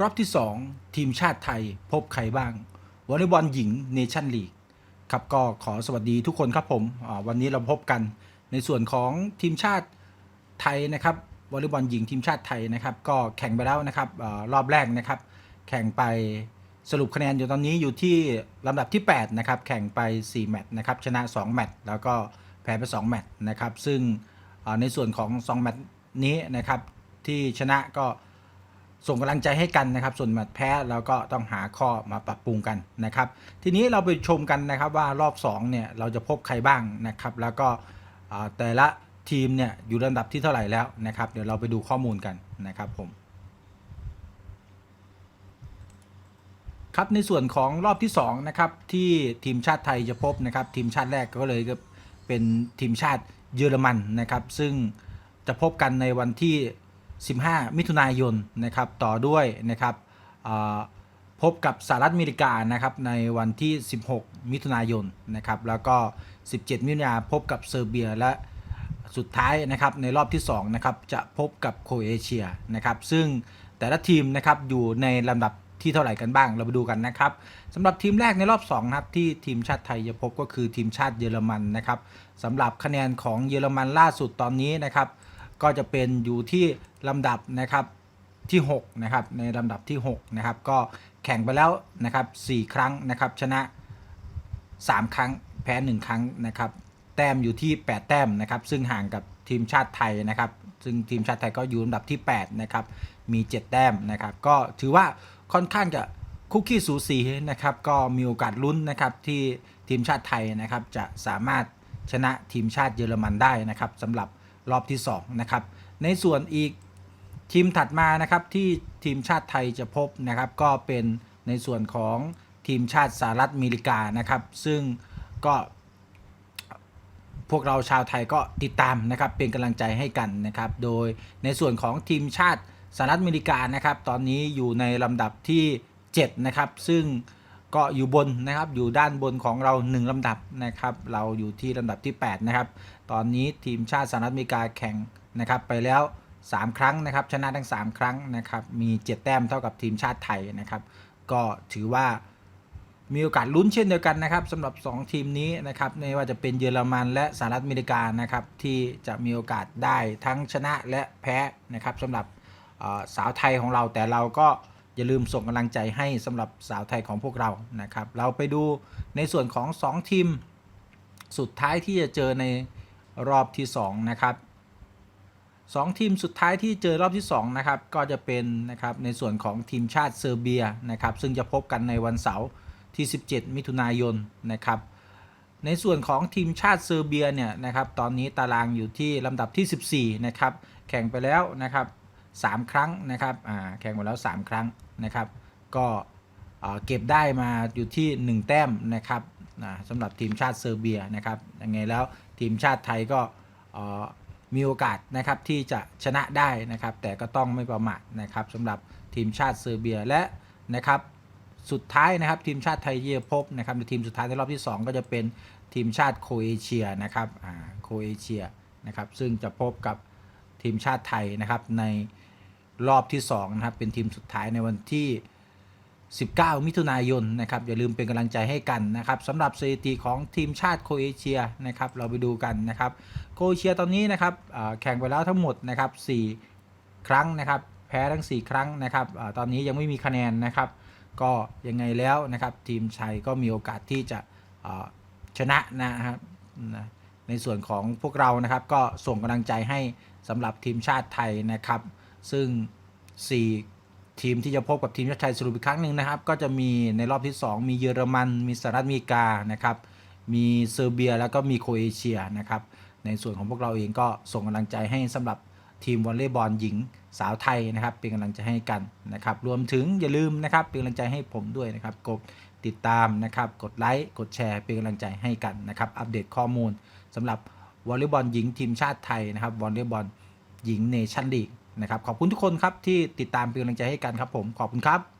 รอบที่ 2 ทีมชาติไทยพบใครบ้างวอลเลย์บอลหญิงเนชั่นลีกครับก็ขอสวัสดีทุกคนครับผมวันนี้เราพบกันในส่วนของทีมชาติไทยนะครับวอลเลย์บอลหญิงทีมชาติไทยนะครับ ก็แข่งไปแล้วนะครับอรอบแรกนะครับ แข่งไปสรุปคะแนนอยู่ตอนนี้อยู่ที่ลำดับที่ 8 นะครับ แข่งไป 4 แมตช์นะครับ ชนะ 2 แมตช์แล้วก็แพ้ไป 2 แมตช์นะครับ ซึ่งในส่วนของ 2 แมตช์นี้นะครับ ที่ชนะก็ ส่งกำลังใจให้กันนะครับ ส่วนแมตช์แพ้เราก็ต้องหาข้อมาปรับปรุงกันนะครับ ทีนี้เราไปชมกันนะครับว่ารอบ2เนี่ยเราจะพบใครบ้างนะครับ แล้วก็แต่ละทีมเนี่ยอยู่ลำดับที่เท่าไหร่แล้วนะครับ เดี๋ยวเราไปดูข้อมูลกันนะครับผมครับในส่วนของรอบที่2นะครับที่ทีมชาติไทยจะพบนะครับ ทีมชาติแรกก็เลยเป็นทีมชาติเยอรมันนะครับ ซึ่งจะพบกันในวันที่ 15 มิถุนายนนะครับต่อด้วยนะครับพบกับสหรัฐอเมริกานะครับในวันที่ 16 มิถุนายนนะครับแล้วก็ 17 มิถุนายนพบกับเซอร์เบียและสุดท้ายนะครับในรอบที่2นะครับจะพบกับโครเอเชียนะครับซึ่งแต่ละทีมนะครับอยู่ในลำดับที่เท่าไหร่กันบ้างเราไปดูกันนะครับสำหรับทีมแรกในรอบ2นะครับที่ทีมชาติไทยจะพบก็คือทีมชาติเยอรมันนะครับสำหรับคะแนนของเยอรมันล่าสุดตอนนี้นะครับ ก็จะเป็นอยู่ที่ลำดับนะครับที่6นะครับในลำดับที่6นะครับก็แข่งไปแล้วนะครับ4ครั้งนะครับชนะ 3 ครั้งแพ้ 1 ครั้งนะครับแต้มอยู่ที่ 8 แต้มนะครับซึ่งห่างกับทีมชาติไทยนะครับ ซึ่งทีมชาติไทยก็อยู่อันดับที่8นะครับมี 7 แต้มนะครับ ก็ถือว่าค่อนข้างจะคุกกี้สูสีนะครับก็มีโอกาสลุ้นนะครับที่ทีมชาติไทยนะครับจะสามารถชนะทีมชาติเยอรมันได้นะครับสำหรับ รอบที่2นะครับในส่วนอีกทีมถัดมานะครับที่ทีมชาติไทยจะพบนะครับ ก็เป็นในส่วนของทีมชาติสหรัฐอเมริกานะครับ ซึ่งก็พวกเราชาวไทยก็ติดตามนะครับเป็นกำลังใจให้กันนะครับ โดยในส่วนของทีมชาติสหรัฐอเมริกานะครับ ตอนนี้อยู่ในลำดับที่ 7 นะครับ ซึ่ง ก็อยู่บนนะครับ อยู่ด้านบนของเรา 1ลำดับนะครับ เราอยู่ที่ลำดับที่ 8 นะครับ ตอนนี้ทีมชาติสหรัฐอเมริกาแข่งนะครับ ไปแล้ว 3 ครั้งนะครับ ชนะทั้ง 3 ครั้งนะครับ มี 7 แต้มเท่ากับทีมชาติไทยนะครับ ก็ถือว่ามีโอกาสลุ้นเช่นเดียวกันนะครับสำหรับ 2 ทีมนี้นะครับไม่ว่าจะเป็นเยอรมันและสหรัฐอเมริกานะครับที่จะมีโอกาสได้ทั้งชนะและแพ้นะครับสำหรับสาวไทยของเราแต่เราก็ อย่าลืมส่งกำลังใจให้สำหรับสาวไทยของพวกเรานะครับ เราไปดูในส่วนของ 2 ทีม สุดท้ายที่จะเจอในรอบที่ 2 นะครับสองทีมสุดท้ายที่เจอรอบที่2นะครับก็จะเป็นนะครับในส่วนของทีมชาติเซอร์เบียนะครับซึ่งจะพบกันในวันเสาร์ที่ 17 มิถุนายนนะครับในส่วนของทีมชาติเซอร์เบียเนี่ยนะครับตอนนี้ตารางอยู่ที่ลำดับที่ 14นะครับแข่งไปแล้วนะครับ 3 ครั้งนะครับแข่งไปแล้ว 3 ครั้งนะครับ ก็เก็บได้มาอยู่ที่ 1 แต้มนะครับสำหรับทีมชาติเซอร์เบียนะครับยังไงแล้วทีมชาติไทยก็มีโอกาสนะครับที่จะชนะได้นะครับ แต่ก็ต้องไม่ประมาทนะครับสำหรับทีมชาติเซอร์เบียและนะครับสุดท้ายนะครับทีมชาติไทยที่จะพบนะครับในทีมสุดท้ายในรอบที่ 2 ก็จะเป็นทีมชาติโคเอเชียนะครับโคเอเชียนะครับซึ่งจะพบกับทีมชาติไทยนะครับใน รอบที่2นะครับเป็นทีมสุดท้ายในวันที่ 19 มิถุนายนนะครับอย่าลืมเป็นกำลังใจให้กันนะครับสำหรับสถิติของทีมชาติโคเอเชียนะครับเราไปดูกันนะครับโคเอเชียตอนนี้นะครับแข่งไปแล้วทั้งหมดนะครับ4ครั้งนะครับแพ้ทั้ง 4 ครั้งนะครับอตอนนี้ยังไม่มีคะแนนนะครับ ก็ยังไงแล้วนะครับทีมชัยก็มีโอกาสที่จะชนะนะครับในส่วนของพวกเรานะครับก็ส่งกำลังใจให้สำหรับทีมชาติไทยนะครับ ซึ่ง 4 ทีมที่จะพบกับทีมชาติไทยสรุปอีกครั้งหนึ่งนะครับ ก็จะมีในรอบที่ 2 มีเยอรมัน มีสหรัฐอเมริกานะครับ มีเซอร์เบียแล้วก็มีโคเอเชียนะครับ ในส่วนของพวกเราเองก็ส่งกำลังใจให้สำหรับทีมวอลเลย์บอลหญิงสาวไทยนะครับ เป็นกำลังใจให้กันนะครับ รวมถึงอย่าลืมนะครับเป็นกำลังใจให้ผมด้วยนะครับกดติดตามนะครับ กดไลค์ กดแชร์ เป็นกำลังใจให้กันนะครับ อัปเดตข้อมูลสำหรับวอลเลย์บอลหญิงทีมชาติไทยนะครับ วอลเลย์บอลหญิงเนชั่นลีก นะครับขอบคุณทุกคนครับที่ติดตามเป็นกำลังใจให้กันครับผมขอบคุณครับ